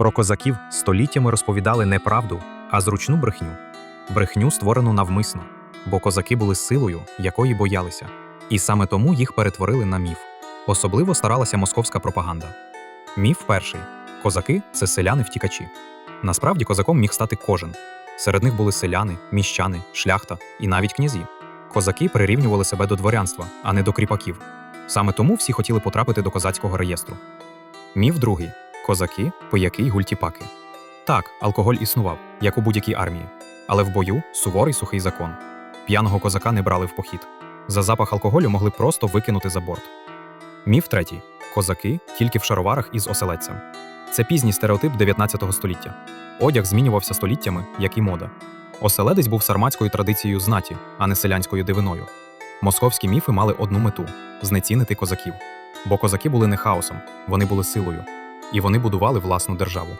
Про козаків століттями розповідали не правду, а зручну брехню. Брехню, створену навмисно, бо козаки були силою, якої боялися. І саме тому їх перетворили на міф. Особливо старалася московська пропаганда. Міф перший: козаки це селяни-втікачі. Насправді козаком міг стати кожен. Серед них були селяни, міщани, шляхта і навіть князі. Козаки прирівнювали себе до дворянства, а не до кріпаків. Саме тому всі хотіли потрапити до козацького реєстру. Міф другий козаки, пияки й гультіпаки. Так, алкоголь існував, як у будь-якій армії, але в бою суворий сухий закон. П'яного козака не брали в похід. За запах алкоголю могли просто викинути за борт. Міф третій козаки тільки в шароварах із оселедцем. Це пізній стереотип 19 століття. Одяг змінювався століттями, як і мода. Оселедець був сарматською традицією знаті, а не селянською дивиною. Московські міфи мали одну мету знецінити козаків. Бо козаки були не хаосом, вони були силою, і вони будували власну державу.